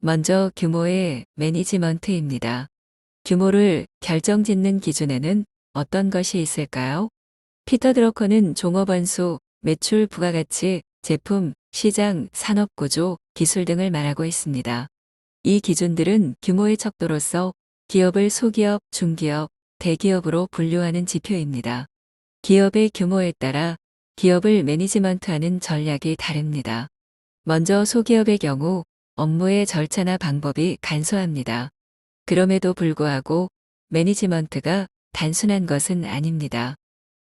먼저 규모의 매니지먼트입니다. 규모를 결정짓는 기준에는 어떤 것이 있을까요? 피터 드러커는 종업원수, 매출 부가가치, 제품, 시장, 산업구조, 기술 등을 말하고 있습니다. 이 기준들은 규모의 척도로서 기업을 소기업, 중기업, 대기업으로 분류하는 지표입니다. 기업의 규모에 따라 기업을 매니지먼트하는 전략이 다릅니다. 먼저 소기업의 경우 업무의 절차나 방법이 간소합니다. 그럼에도 불구하고 매니지먼트가 단순한 것은 아닙니다.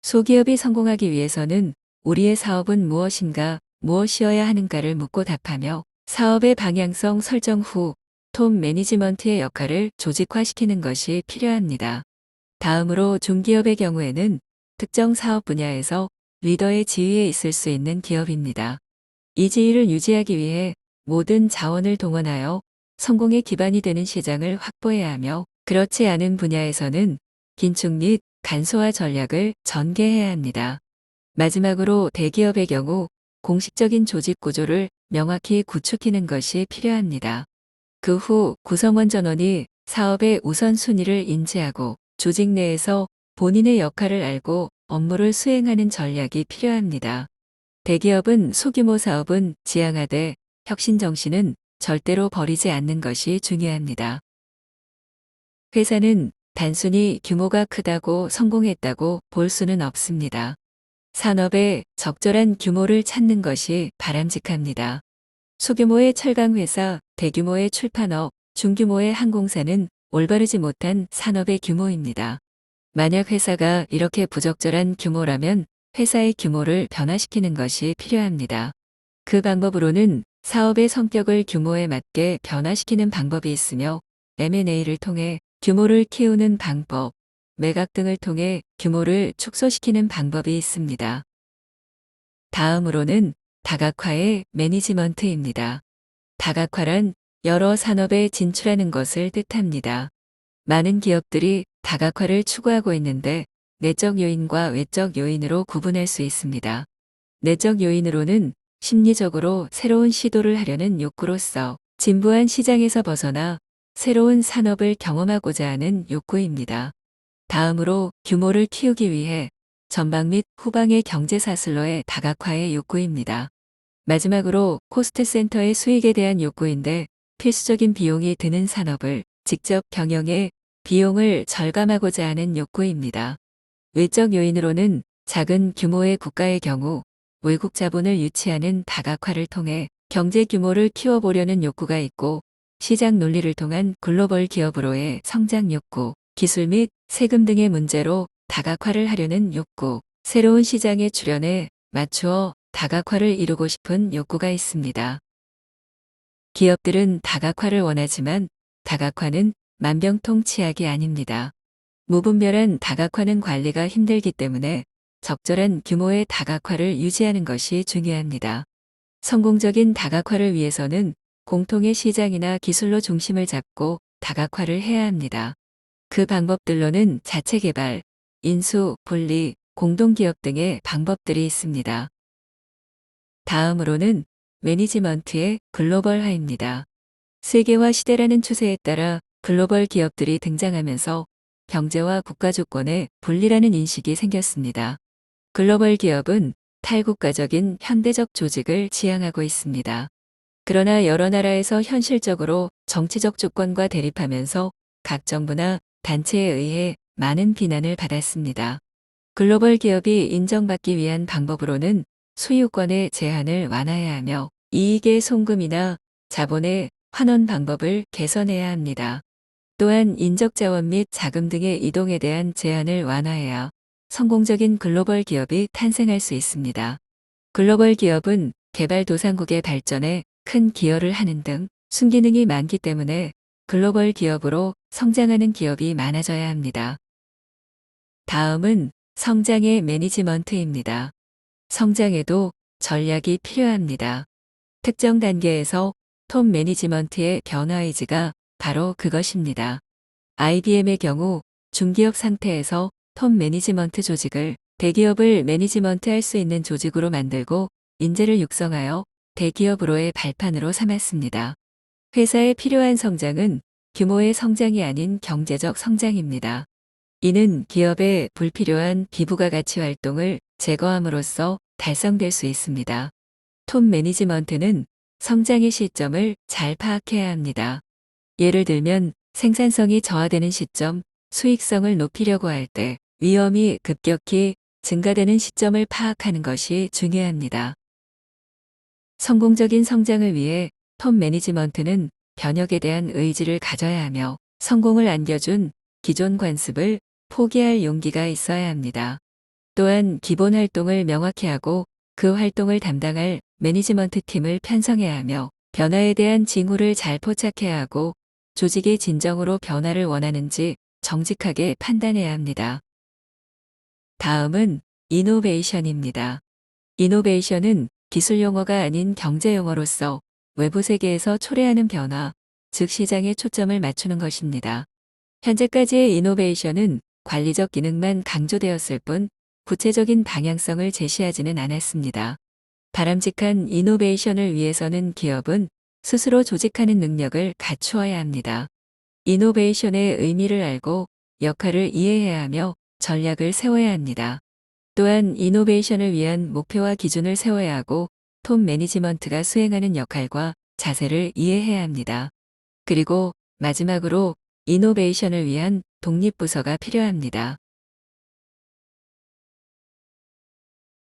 소기업이 성공하기 위해서는 우리의 사업은 무엇인가, 무엇이어야 하는가를 묻고 답하며 사업의 방향성 설정 후 톱 매니지먼트의 역할을 조직화시키는 것이 필요합니다. 다음으로 중기업의 경우에는 특정 사업 분야에서 리더의 지위에 있을 수 있는 기업입니다. 이 지위를 유지하기 위해 모든 자원을 동원하여 성공의 기반이 되는 시장을 확보해야 하며 그렇지 않은 분야에서는 긴축 및 간소화 전략을 전개해야 합니다. 마지막으로 대기업의 경우 공식적인 조직 구조를 명확히 구축하는 것이 필요합니다. 그 후 구성원 전원이 사업의 우선순위를 인지하고 조직 내에서 본인의 역할을 알고 업무를 수행하는 전략이 필요합니다. 대기업은 소규모 사업은 지향하되 혁신 정신은 절대로 버리지 않는 것이 중요합니다. 회사는 단순히 규모가 크다고 성공했다고 볼 수는 없습니다. 산업의 적절한 규모를 찾는 것이 바람직합니다. 소규모의 철강회사, 대규모의 출판업, 중규모의 항공사는 올바르지 못한 산업의 규모입니다. 만약 회사가 이렇게 부적절한 규모라면 회사의 규모를 변화시키는 것이 필요합니다. 그 방법으로는 사업의 성격을 규모에 맞게 변화시키는 방법이 있으며 M&A를 통해 규모를 키우는 방법, 매각 등을 통해 규모를 축소시키는 방법이 있습니다. 다음으로는 다각화의 매니지먼트입니다. 다각화란 여러 산업에 진출하는 것을 뜻합니다. 많은 기업들이 다각화를 추구하고 있는데 내적 요인과 외적 요인으로 구분할 수 있습니다. 내적 요인으로는 심리적으로 새로운 시도를 하려는 욕구로서 진부한 시장에서 벗어나 새로운 산업을 경험하고자 하는 욕구입니다. 다음으로 규모를 키우기 위해 전방 및 후방의 경제 사슬로의 다각화의 욕구입니다. 마지막으로 코스트 센터의 수익에 대한 욕구인데 필수적인 비용이 드는 산업을 직접 경영해 비용을 절감하고자 하는 욕구입니다. 외적 요인으로는 작은 규모의 국가의 경우 외국 자본을 유치하는 다각화를 통해 경제 규모를 키워보려는 욕구가 있고 시장 논리를 통한 글로벌 기업으로의 성장 욕구, 기술 및 세금 등의 문제로 다각화를 하려는 욕구, 새로운 시장에 출현해 맞추어 다각화를 이루고 싶은 욕구가 있습니다. 기업들은 다각화를 원하지만 다각화는 만병통치약이 아닙니다. 무분별한 다각화는 관리가 힘들기 때문에 적절한 규모의 다각화를 유지하는 것이 중요합니다. 성공적인 다각화를 위해서는 공통의 시장이나 기술로 중심을 잡고 다각화를 해야 합니다. 그 방법들로는 자체 개발, 인수, 분리, 공동기업 등의 방법들이 있습니다. 다음으로는 매니지먼트의 글로벌화입니다. 세계화 시대라는 추세에 따라 글로벌 기업들이 등장하면서 경제와 국가 조건의 분리라는 인식이 생겼습니다. 글로벌 기업은 탈국가적인 현대적 조직을 지향하고 있습니다. 그러나 여러 나라에서 현실적으로 정치적 조건과 대립하면서 각 정부나 단체에 의해 많은 비난을 받았습니다. 글로벌 기업이 인정받기 위한 방법으로는 소유권의 제한을 완화해야 하며 이익의 송금이나 자본의 환원 방법을 개선해야 합니다. 또한 인적 자원 및 자금 등의 이동에 대한 제한을 완화해야 성공적인 글로벌 기업이 탄생할 수 있습니다. 글로벌 기업은 개발도상국의 발전에 큰 기여를 하는 등 순기능이 많기 때문에 글로벌 기업으로 성장하는 기업이 많아져야 합니다. 다음은 성장의 매니지먼트입니다. 성장에도 전략이 필요합니다. 특정 단계에서 톱 매니지먼트의 변화 의지가 바로 그것입니다. IBM의 경우 중기업 상태에서 톱 매니지먼트 조직을 대기업을 매니지먼트 할 수 있는 조직으로 만들고 인재를 육성하여 대기업으로의 발판으로 삼았습니다. 회사에 필요한 성장은 규모의 성장이 아닌 경제적 성장입니다. 이는 기업의 불필요한 비부가 가치 활동을 제거함으로써 달성될 수 있습니다. 톱 매니지먼트는 성장의 시점을 잘 파악해야 합니다. 예를 들면 생산성이 저하되는 시점, 수익성을 높이려고 할 때 위험이 급격히 증가되는 시점을 파악하는 것이 중요합니다. 성공적인 성장을 위해 톱 매니지먼트는 변혁에 대한 의지를 가져야 하며 성공을 안겨준 기존 관습을 포기할 용기가 있어야 합니다. 또한 기본 활동을 명확히 하고 그 활동을 담당할 매니지먼트 팀을 편성해야 하며 변화에 대한 징후를 잘 포착해야 하고 조직이 진정으로 변화를 원하는지 정직하게 판단해야 합니다. 다음은 이노베이션입니다. 이노베이션은 기술 용어가 아닌 경제 용어로서 외부 세계에서 초래하는 변화, 즉 시장에 초점을 맞추는 것입니다. 현재까지의 이노베이션은 관리적 기능만 강조되었을 뿐 구체적인 방향성을 제시하지는 않았습니다. 바람직한 이노베이션을 위해서는 기업은 스스로 조직하는 능력을 갖추어야 합니다. 이노베이션의 의미를 알고 역할을 이해해야 하며 전략을 세워야 합니다. 또한 이노베이션을 위한 목표와 기준을 세워야 하고 톱 매니지먼트가 수행하는 역할과 자세를 이해해야 합니다. 그리고 마지막으로 이노베이션을 위한 독립부서가 필요합니다.